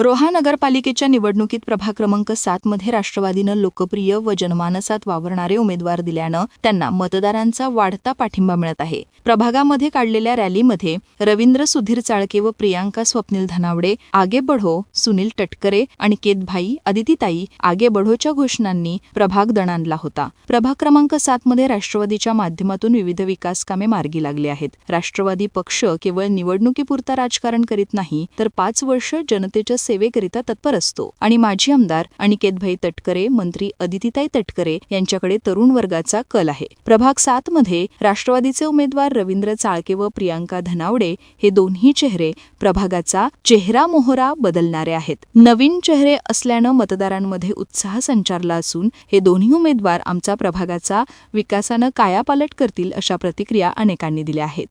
रोहा नगरपालिकेच्या निवडणुकीत प्रभाग क्रमांक सातमध्ये राष्ट्रवादीनं लोकप्रिय व जनमानसात वावरणारे उमेदवार दिल्यानं त्यांना मतदारांचा वाढता पाठिंबा मिळत आहे. प्रभागामध्ये काढलेल्या रॅलीमध्ये रवींद्र सुधीर चाळके व प्रियांका स्वप्नील धनावडे आगे बढो सुनील टटकरे अनिकेत भाई अदितीताई आगे बढोच्या घोषणांनी प्रभाग दणाणला होता. प्रभाग क्रमांक सातमध्ये राष्ट्रवादीच्या माध्यमातून विविध विकास कामे मार्गी लागली आहेत. राष्ट्रवादी पक्ष केवळ निवडणुकीपुरता राजकारण करीत नाही तर पाच वर्ष जनतेच्या सेवेकरिता तत्पर असतो. आणि माजी आमदार अनिकेतभाई तटकरे मंत्री अदितीताई तटकरे यांच्याकडे तरुण वर्गाचा कल आहे. प्रभाग सात मध्ये राष्ट्रवादीचे उमेदवार रवींद्र चाळके व प्रियांका धनावडे हे दोन्ही चेहरे प्रभागाचा चेहरा मोहरा बदलणारे आहेत. नवीन चेहरे असल्यानं मतदारांमध्ये उत्साह संचारला असून हे दोन्ही उमेदवार आमचा प्रभागाचा विकासानं कायापालट करतील अशा प्रतिक्रिया अनेकांनी दिल्या आहेत.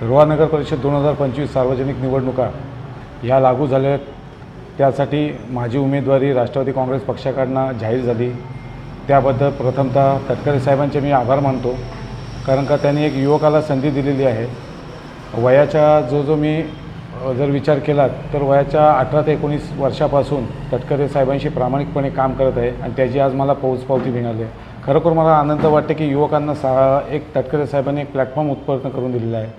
सर्व नगर परिषद दोन हजार पंचवीस सार्वजनिक निवडणुका या लागू झाल्या त्यासाठी माझी उमेदवारी राष्ट्रवादी काँग्रेस पक्षाकडनं जाहीर झाली. त्याबद्दल प्रथमतः तटकरे साहेबांचे मी आभार मानतो. कारण का त्यांनी एक युवकाला संधी दिलेली आहे. वयाच्या जो जो मी जर विचार केला तर वयाच्या अठरा ते एकोणीस वर्षापासून तटकरे साहेबांशी प्रामाणिकपणे काम करत आहे आणि त्याची आज मला पोचपावती मिळाली आहे. खरोखर मला आनंद वाटते की युवकांना सा एक तटकरे साहेबांनी एक प्लॅटफॉर्म उत्पन्न करून दिलेला आहे.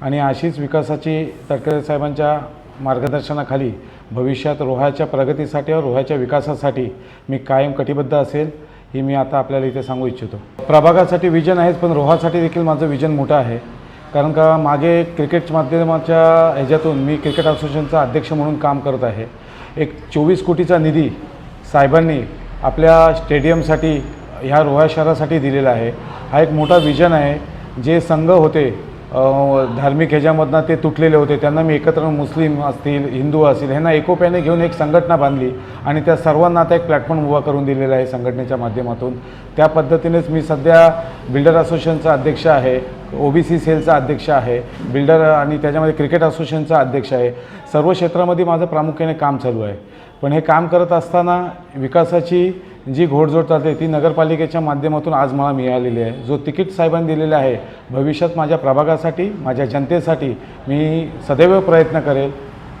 आणि अशीच विकासाची तटकरे साहेबांच्या मार्गदर्शनाखाली भविष्यात रोह्याच्या प्रगतीसाठी व रोह्याच्या विकासासाठी मी कायम कटिबद्ध असेल ही मी आता आपल्याला इथे सांगू इच्छितो. प्रभागासाठी विजन आहेच पण रोहासाठी देखील माझं विजन मोठं आहे. कारण का मागे क्रिकेट माध्यमाच्या ह्याच्यातून मी क्रिकेट असोसिएशनचा अध्यक्ष म्हणून काम करत आहे. एक चोवीस कोटीचा निधी साहेबांनी आपल्या स्टेडियमसाठी ह्या रोहा शहरासाठी दिलेला आहे. हा एक मोठा विजन आहे. जे संघ होते धार्मिक ह्याच्यामधनं ते तुटलेले होते. त्यांना मी एकत्र मुस्लिम असतील हिंदू असतील ह्यांना एकोप्याने घेऊन एक संघटना बांधली आणि त्या सर्वांना आता एक प्लॅटफॉर्म उभा करून दिलेला आहे संघटनेच्या माध्यमातून. त्या पद्धतीनेच मी सध्या बिल्डर असोसिएशनचा अध्यक्ष आहे ओ बी सी सेलचा अध्यक्ष आहे बिल्डर आणि त्याच्यामध्ये क्रिकेट असोसिएशनचा अध्यक्ष आहे. सर्व क्षेत्रामध्ये माझं प्रामुख्याने काम चालू आहे. पण हे काम करत असताना विकासाची जी घोडझोड चालते ती नगरपालिकेच्या माध्यमातून आज मला मिळालेली आहे. जो तिकीट साहेबांनी दिलेला आहे भविष्यात माझ्या प्रभागासाठी माझ्या जनतेसाठी मी सदैव प्रयत्न करेल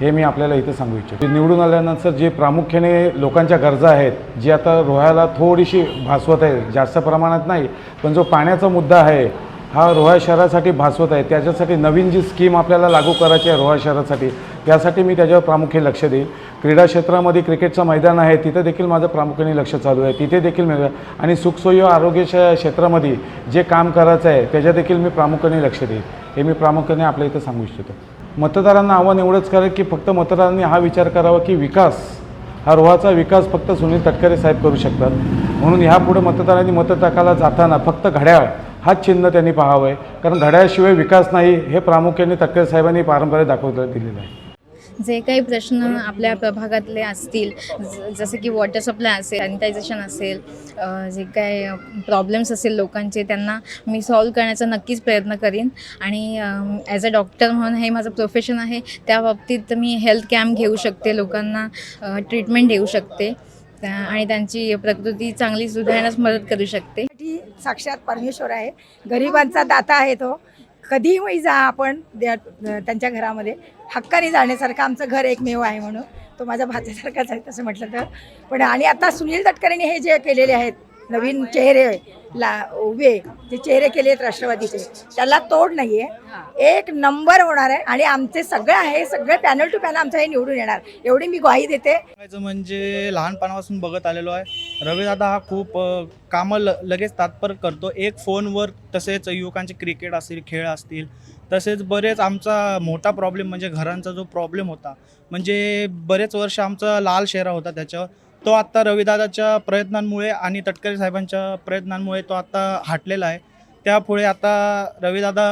हे मी आपल्याला इथे सांगू इच्छितो. निवडून आल्यानंतर जे प्रामुख्याने लोकांच्या गरजा आहेत जी आता रोह्याला थोडीशी भासवत आहे जास्त प्रमाणात नाही पण जो पाण्याचा मुद्दा आहे हा रोहा शहरासाठी भासवत आहे. त्याच्यासाठी नवीन जी स्कीम आपल्याला लागू करायची आहे रोहा शहरासाठी त्यासाठी मी त्याच्यावर प्रामुख्याने लक्ष देईन. क्रीडा क्षेत्रामध्ये क्रिकेटचं मैदान आहे तिथं देखील माझं प्रामुख्याने लक्ष चालू आहे. तिथे देखील मी आणि सुखसोयी व आरोग्याच्या क्षेत्रामध्ये जे काम करायचं आहे त्याच्या देखील मी प्रामुख्याने लक्ष देईन. हे मी प्रामुख्याने आपल्या इथं सांगू इच्छितो. मतदारांना आव्हान एवढंच करेल की फक्त मतदारांनी हा विचार करावा की विकास हा रोहाचा विकास फक्त सुनील तटकरे साहेब करू शकतात. म्हणून ह्यापुढे मतदारांनी मत टाकायला जाताना फक्त घड्याळ हाच चिन्ह त्यांनी पाहावं आहे. कारण घड्याळशिवाय विकास नाही हे प्रामुख्याने तटकरे साहेबांनी पारंपरिक दाखवलं दिलेलं आहे. जे काही प्रश्न आपल्या प्रभागातले असतील ज- जसं की वॉटर सप्लाय असेल सॅनिटायझेशन असेल जे काय प्रॉब्लेम्स असेल लोकांचे त्यांना मी सॉल्व करण्याचा नक्कीच प्रयत्न करीन. आणि ॲज अ डॉक्टर म्हणून हे माझं प्रोफेशन आहे त्या बाबतीत मी हेल्थ कॅम्प घेऊ शकते लोकांना ट्रीटमेंट देऊ शकते. आणि त्यांची प्रकृती चांगली सुधारण्यास मदत करू शकते. साक्षात परमेश्वर आहे. गरिबांचा दाता आहे तो. कधीही जा आपण त्यांच्या घरामध्ये. हक्काने जाण्यासारखं आमचं घर एकमेव आहे म्हणून. तो माझा भाच्यासारखाच आहे तसं म्हटलं तर. पण आणि आता सुनील तटकरेंनी हे जे केलेले आहेत नवीन चेहरे ला उभे जे चेहरे केले आहेत राष्ट्रवादीचे त्याला तोड नाही आहे एक नंबर होणार आहे आणि आमचे सगळं आहे सगळे पॅनल टू पॅनल आमचं हे निवडून येणार. एवढी मी ग्वाही देते. म्हणजे लहानपणापासून बघत आलेलो आहे. रविदादा हा खूप कामं ल लगेच तात्पर करतो. एक फोनवर तसेच युवकांचे क्रिकेट असतील खेळ असतील तसेच बरेच आमचा मोठा प्रॉब्लेम म्हणजे घरांचा जो प्रॉब्लेम होता म्हणजे बरेच वर्ष आमचा लाल शेरा होता त्याच्यावर. तो आत्ता रविदादाच्या प्रयत्नांमुळे आणि तटकरे साहेबांच्या प्रयत्नांमुळे तो आत्ता हटलेला आहे. त्यापुढे आता रविदादा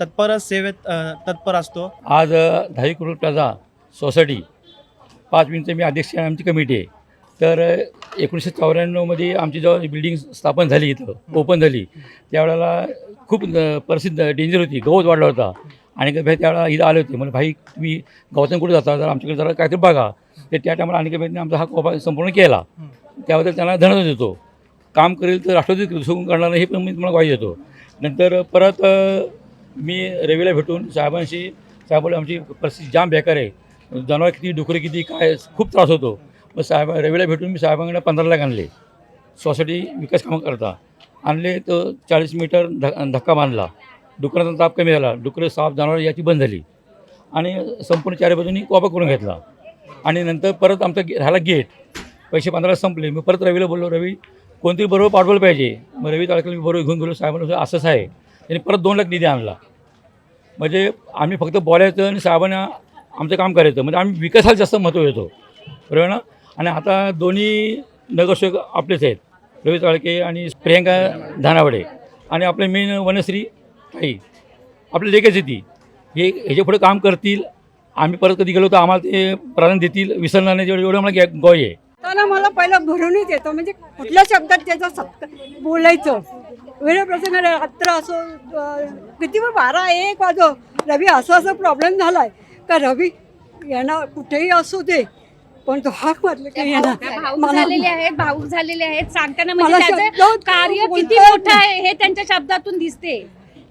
तत्परच सेवेत तत्पर असतो. आज अ, दहावी करोड प्लाझा सोसायटी पाच मिनिटं मी अध्यक्ष आमची कमिटी आहे. तर एकोणीसशे चौऱ्याण्णवमध्ये आमची जेव्हा बिल्डिंग स्थापन झाली इथं ओपन झाली त्यावेळेला खूप परिस्थिती डेंजर होती गवत वाढला होता. आणि भाई त्यावेळेला इथं आले होते. म्हणजे भाई तुम्ही गौतम कुठे जाता? जर आमच्याकडे जरा काहीतरी बघा. ते त्या टायमाला आणखी भाईने आमचा हा कोपा संपूर्ण केला. त्याबद्दल त्यांना धन्यवाद देतो. काम करेल तर राष्ट्रवादी सुखून करणार हे पण मी तुम्हाला ग्वाही देतो. नंतर परत मी रवीला भेटून साहेबांशी साहेबांना आमची परिस्थिती जाम बेकार आहे. जनावर किती डुकरे किती काय खूप त्रास होतो. मग साहेब रवीला भेटून मी साहेबांकडे पंधरा लाख आणले. सोसायटी विकास कामं करता. आणले तर चाळीस मीटर ध धक्का बांधला. डुकराचा ताप कमी झाला. डुकरं साप जनावर याची बंद झाली. आणि संपूर्ण चारी बाजूनी वापर करून घेतला. आणि नंतर परत आमचा गे राहिला गेट. पैसे पंधरा संपले. मी परत रवीला बोललो रवी कोणतरी बरोबर पाठवलं पाहिजे. मग रवी तारखेला मी बरोबर घेऊन गेलो साहेबांना असंच आहे. त्यांनी परत दोन लाख निधी आणला. म्हणजे आम्ही फक्त बोलायचं आणि साहेबांना आमचं काम करायचं. म्हणजे आम्ही विकासाला जास्त महत्त्व देतो. बरोबर ना? आणि आता दोन्ही नगरसेवक आपलेच आहेत. रवी ताळके आणि प्रियंका धानावडे. आणि आपले मेन वनश्री ताई आपले लेखच ती हे ह्याच्या पुढे काम करतील. आम्ही परत कधी गेलो तर आम्हाला ते प्राधान्य देतील. विसरणार नाही. एवढं मला गॅ गॉय आहे. त्याला मला पहिलं भरूनच येतो. म्हणजे कुठल्या शब्दात त्याचं सत्क बोलायचं? वेळ प्रसंग रात्र असो किती पण बारा एक वाजो. रवी असं असं प्रॉब्लेम झालाय. का रवी येणार? कुठेही असू दे. पण तो हाक मारले की झालेले आहेत भाऊक झालेले आहेत. सांगताना म्हणजे कार्य किती मोठं आहे हे त्यांच्या शब्दातून दिसते.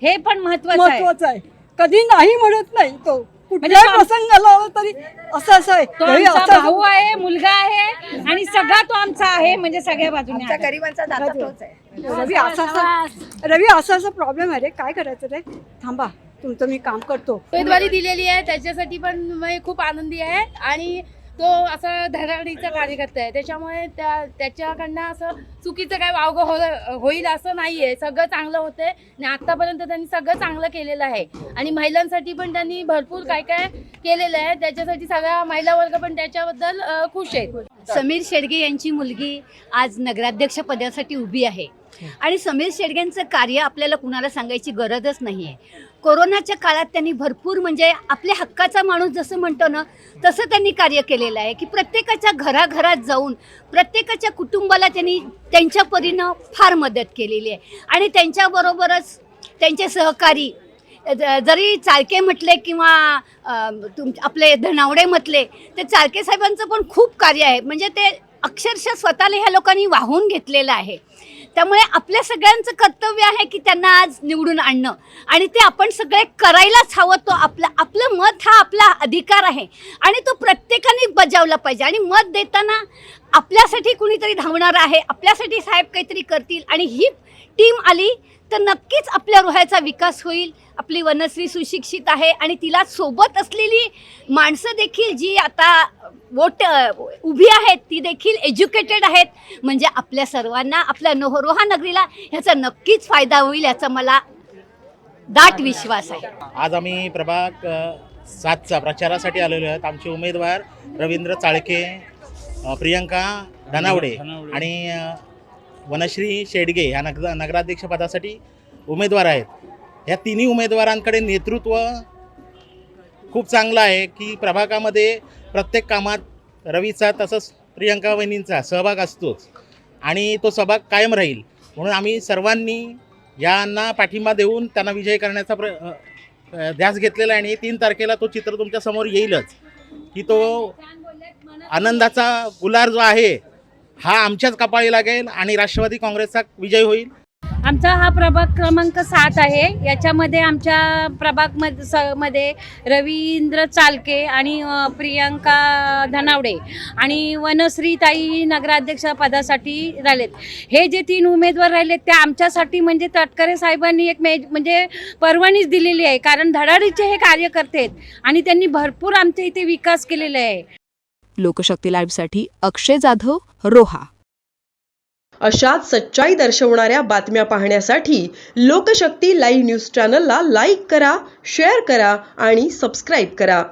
हे पण महत्वाचं आहे. महत्वाचं आहे. कधी नाही म्हणत नाही तो. म्हणजे प्रसंग आला तरी असं असं आहे. तो रवी आमचा असं भाऊ आहे मुलगा आहे आणि सगळा तो आमचा आहे म्हणजे सगळ्या बाजूने आमच्या आहे. गरीबांचा दाता तोच आहे. रवी असं असं रवी असं असं प्रॉब्लेम आहे रे. काय करायचं रे? थांबा. तुमचं मी काम करतो. उमेदवारी दिलेली आहे त्याच्यासाठी पण मी खूप आनंदी आहे. आणि तो असा धडाडीचा कार्यकर्ता आहे त्याच्यामुळे त्या त्याच्याकडनं असं चुकीचं काय वावगं हो होईल असं नाही आहे सगळं चांगलं होतंय. आणि आत्तापर्यंत त्यांनी सगळं चांगलं केलेलं आहे. आणि महिलांसाठी पण त्यांनी भरपूर काय काय केलेलं आहे. त्याच्यासाठी सगळ्या महिला वर्ग पण त्याच्याबद्दल खुश आहेत. समीर शेडगे यांची मुलगी आज नगराध्यक्ष पदासाठी उभी आहे. हो. आणि समीर शेडग्यांचं कार्य आपल्याला कुणाला सांगायची गरजच नाही आहे कोरोनाच्या काळात त्यांनी भरपूर म्हणजे आपल्या हक्काचा माणूस जसं म्हणतो ना तसं त्यांनी कार्य केलेलं आहे की प्रत्येकाच्या घराघरात जाऊन प्रत्येकाच्या कुटुंबाला त्यांनी त्यांच्या परीनं फार मदत केलेली आहे. आणि त्यांच्याबरोबरच त्यांचे सहकारी जरी चालके म्हटले किंवा तुम आपले धनावडे म्हटले तर चालके साहेबांचं पण खूप कार्य आहे. म्हणजे ते अक्षरशः स्वतःला ह्या लोकांनी वाहून घेतलेलं आहे. त्यामुळे आपल्या सगळ्यांचं कर्तव्य आहे की त्यांना आज निवडून आणणं. आणि ते आपण सगळे करायलाच हवं तो आपला आपलं मत हा आपला अधिकार आहे. आणि तो प्रत्येकाने बजावला पाहिजे. आणि मत देताना आपल्यासाठी कुणीतरी धावणार आहे आपल्यासाठी साहेब काहीतरी करतील आणि ही टीम आली तर नक्कीच आपल्या रोह्याचा विकास होईल. आपली वनश्री सुशिक्षित आहे आणि तिला सोबत असलेली माणसं देखील जी आता वोट उभी आहेत ती देखील एज्युकेटेड आहेत. म्हणजे आपल्या सर्वांना आपल्या नो रोहा नगरीला ह्याचा नक्कीच फायदा होईल याचा मला दाट विश्वास आहे. आज आम्ही प्रभाग सातचा प्रचारासाठी आलेलो आहेत. आमचे उमेदवार रवींद्र चाळके प्रियंका धनावडे आणि वनश्री शेडगे ह्या नग नगराध्यक्षपदासाठी उमेदवार आहेत. ह्या तिन्ही उमेदवारांकडे नेतृत्व खूप चांगलं आहे की प्रभागामध्ये प्रत्येक कामात रवीचा तसंच प्रियंका वहिनींचा सहभाग असतोच आणि तो सहभाग कायम राहील. म्हणून आम्ही सर्वांनी यांना पाठिंबा देऊन त्यांना विजय करण्याचा प्र ध्यास घेतलेला आहे आणि तीन तारखेला तो चित्र तुमच्यासमोर येईलच. की तो आनंदाचा गुलार जो आहे हा आमच्याच कपाळी लागेल आणि राष्ट्रवादी काँग्रेसचा विजय होईल. आमचा हा प्रभाग क्रमांक सात आहे. याच्यामध्ये आमच्या प्रभाग स- मध्ये रवींद्र चालके आणि प्रियांका प्रियंका धनावडे आणि वनश्रीताई नगराध्यक्ष पदासाठी राहिलेत. हे जे तीन उमेदवार राहिलेत ते आमच्यासाठी म्हणजे तटकरे साहेबांनी एक मेज म्हणजे परवानीच दिलेली आहे. कारण धडाडीचे हे कार्यकर्ते आहेत आणि त्यांनी भरपूर आमच्या इथे विकास केलेला आहे. लोकशक्ती लाईव्हसाठी अक्षय जाधव रोहा. अशाच सच्चाई दर्शवणाऱ्या बातम्या पाहण्यासाठी लोकशक्ती लाईव्ह न्यूज चॅनलला लाईक करा शेअर करा आणि सबस्क्राईब करा.